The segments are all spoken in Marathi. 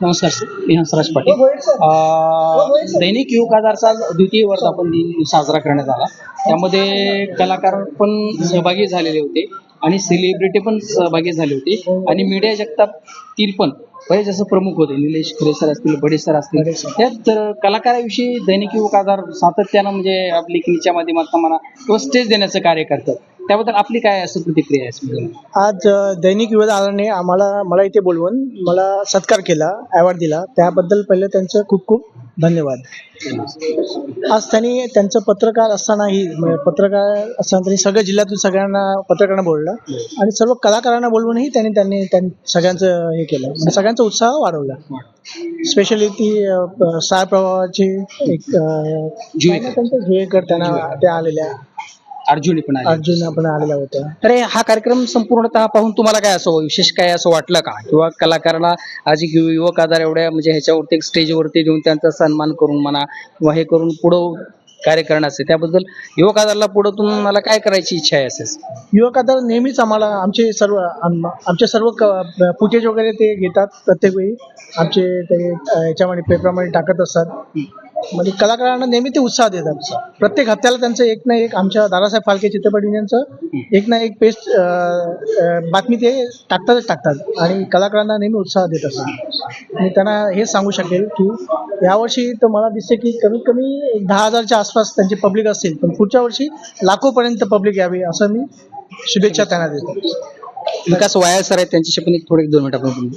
नमस्कार सर. मी हंसराज पाटील. दैनिक युवक आधारचा द्वितीय वर्धापन दिन साजरा करण्यात आला. त्यामध्ये कलाकार पण सहभागी झालेले होते आणि सेलिब्रिटी पण सहभागी झाले होते. आणि मीडिया जगतातील पण बरेच जसं प्रमुख होते. निलेश खरे सर असतील बडे सर असतील. त्यात कलाकाराविषयी दैनिक युवक आधार सातत्यानं म्हणजे लेखणीच्या माध्यमातून म्हणा किंवा स्टेज देण्याचं कार्य करतात. त्याबद्दल आपली काय असं प्रतिक्रिया आहे समजा? आज दैनिक युवक आधारने आम्हाला मला इथे बोलवून मला सत्कार केला अवॉर्ड दिला. त्याबद्दल पहिले त्यांचं खूप खूप धन्यवाद. आज त्यांनी त्यांचं पत्रकार असतानाही म्हणजे पत्रकार असताना त्यांनी सगळ्या जिल्ह्यातून सगळ्यांना पत्रकारांना बोललं आणि सर्व कलाकारांना बोलवूनही त्यांनी त्यांनी त्यां सगळ्यांचं हे केलं. म्हणजे सगळ्यांचा उत्साह वाढवला. स्पेशली ती साय प्रवाहाची एक जुवेकर. त्यांना त्या आलेल्या. अर्जुनी पण आले अर्जुन पण आलेल्या होत्या. तर हे कार्यक्रम संपूर्णतः पाहून तुम्हाला काय असं विशेष काय असं वाटलं का? किंवा कलाकाराला आज एक यु- युवक आधार एवढ्या म्हणजे ह्याच्यावरती एक स्टेजवरती घेऊन त्यांचा सन्मान करून म्हणा किंवा हे करून पुढं कार्य करण्याचं त्याबद्दल युवक आधारला पुढं तुम्हाला काय करायची इच्छा आहे असं? युवक आधार नेहमीच आम्हाला आमचे सर्व आम- आमचे सर्व फुटेज वगैरे ते घेतात प्रत्येक वेळी. आमचे ते अ, याच्यामध्ये पेपरमध्ये टाकत असतात. म्हणजे कलाकारांना नेहमी ते उत्साह देतात. प्रत्येक हप्त्याला त्यांचं एक ना एक आमच्या दादासाहेब फाळके चित्रपट युनियनचं एक ना एक पेस्ट बातमी ते टाकतातच टाकतात. आणि कलाकारांना नेहमी उत्साह देत असतात. मी त्यांना हे सांगू शकेल की यावर्षी तर मला दिसते की कमीत कमी एक दहा हजारच्या आसपास त्यांची पब्लिक असेल पण पुढच्या वर्षी लाखोपर्यंत पब्लिक यावी असं मी शुभेच्छा त्यांना देतो. विकास वाया सर आहेत त्यांच्याशी पण एक थोडे दोन मिनिट आपण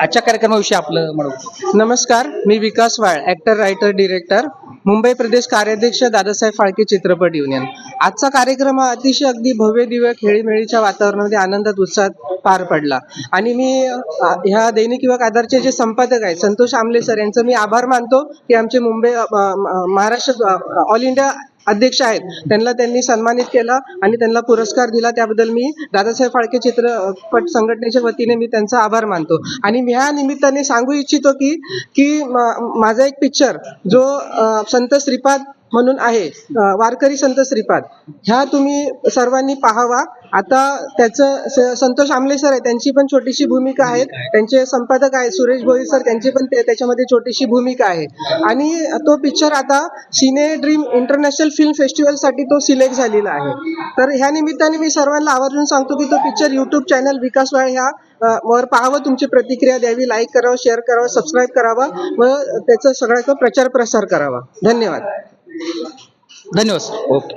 आजच्या कार्यक्रमाविषयी आपलं म्हणू नमस्कार मी Vikas Wal actor writer director Mumbai प्रदेश कार्याध्यक्ष दादासाहेब फाळके चित्रपट युनियन आजचा कार्यक्रम हा अतिशय अगदी भव्य दिव्य खेळीमेळीच्या वातावरणामध्ये आनंदात उत्साहात पार पडला. आणि मी ह्या दैनिक युवक आधारचे जे संपादक आहेत संतोष आमले सर यांचं मी आभार मानतो की आमचे मुंबई महाराष्ट्र ऑल इंडिया अध्यक्ष आहेत. त्यांना त्यांनी सन्मानित केला आणि त्यांना पुरस्कार दिला. त्याबद्दल मी दादासाहेब फाळके चित्रपट संघटनेच्या वतीने मी त्यांचा आभार मानतो. आणि मी ह्या निमित्ताने सांगू इच्छितो की की माझा एक पिक्चर जो संत श्रीपाद म्हणून आहे. वारकरी संत श्रीपाद. ह्या तुम्ही सर्वांनी पाहावा. आता त्याचं संतोष आमले सर आहे त्यांची पण छोटीशी भूमिका आहे. त्यांचे संपादक आहेत सुरेश भोई सर त्यांची पण त्याच्यामध्ये छोटीशी भूमिका आहे. आणि तो पिक्चर आता सिने ड्रीम इंटरनॅशनल फिल्म फेस्टिवलसाठी तो सिलेक्ट झालेला आहे. तर ह्या निमित्ताने मी सर्वांना आवर्जून सांगतो की तो पिक्चर युट्यूब चॅनल विकास वाळ ह्या वर पाहावं तुमची प्रतिक्रिया द्यावी लाईक करावं शेअर करावं सबस्क्राईब करावा व त्याचा सगळ्याचा प्रचार प्रसार करावा. धन्यवाद. धन्यवाद. ओके.